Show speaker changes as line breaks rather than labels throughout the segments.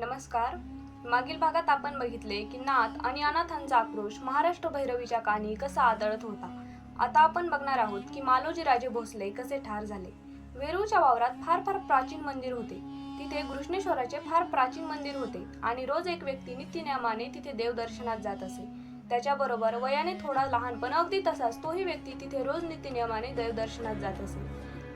नमस्कार. मागील भागात आपण बघितले की नाथ आणि अनाथांचा आक्रोश महाराष्ट्र भैरवीच्या कानी कसा आदळत होता. आता आपण बघणार आहोत की मालोजी राजे भोसले कसे ठार झाले. वेरूळच्या वावरात फार फार प्राचीन मंदिर होते. तिथे घृष्णेश्वराचे फार प्राचीन मंदिर होते आणि रोज एक व्यक्ती नित्यनियमाने तिथे देवदर्शनात जात असे. त्याच्याबरोबर वयाने थोडा लहान पण अगदी तसाच तोही व्यक्ती तिथे रोज नित्यनियमाने देवदर्शनात जात असे.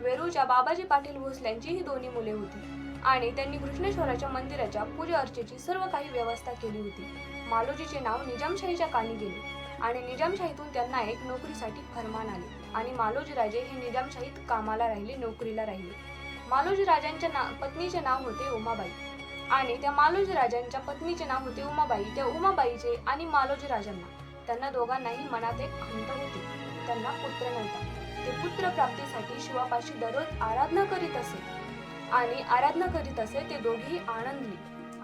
वेरूळच्या बाबाजी पाटील भोसल्यांची ही दोन्ही मुले होती. आणि त्यांनी कृष्णेश्वराच्या मंदिराच्या पूजा अर्चेची सर्व काही व्यवस्था केली होती. मालोजीचे नाव निजामशाहीच्या कानी गेले आणि निजामशाहीतून त्यांना एक नोकरीसाठी फरमान आले आणि मालोजी राजे हे निजामशाहीत कामाला राहिले नोकरीला राहिले. मालोजी राजांच्या ना पत्नीचे नाव होते उमाबाई आणि त्या मालोजी राजांच्या पत्नीचे नाव होते उमाबाई. त्या उमाबाईचे आणि मालोजी राजांना त्यांना दोघांनाही मनात एक खंत होती. त्यांना पुत्र नव्हता. ते पुत्र प्राप्तीसाठी शिवापाशी दररोज आराधना करीत असे. आणि आराधना करीत असे ते दोघेही आनंदली.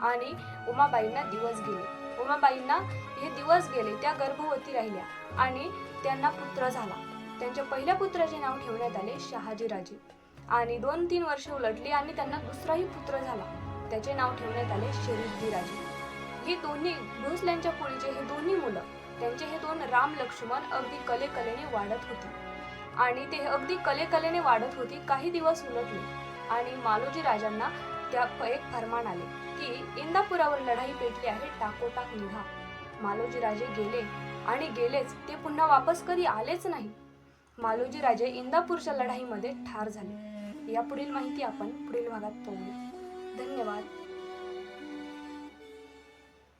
आणि उमाबाईंना दिवस गेले. उमाबाईंना हे दिवस गेले त्या गर्भवती राहिल्या आणि त्यांना पुत्र झाला. त्यांच्या पहिल्या पुत्राचे नाव ठेवण्यात आले शहाजीराजे. आणि दोन तीन वर्ष उलटली आणि त्यांना दुसराही पुत्र झाला. त्याचे नाव ठेवण्यात आले शरीफजी ही हे दोन्ही भोसल्यांच्या कुळीचे हे दोन्ही मुलं त्यांचे हे दोन राम लक्ष्मण अगदी कलेकलेने वाढत होते. आणि ते अगदी कलेकलेने वाढत होती काही दिवस उलटले. आणि मालोजी राजांना त्या एक फरमान आले की इंदापुरावर लढाई पेटली आहे टाकोटाक निघा. मालोजी राजे गेले आणि गेलेच ते पुन्हा वापस कधी आलेच नाही. मालोजी राजे इंदापूरच्या लढाईमध्ये ठार झाले. या पुढील माहिती आपण पुढील भागात पाहूया धन्यवाद.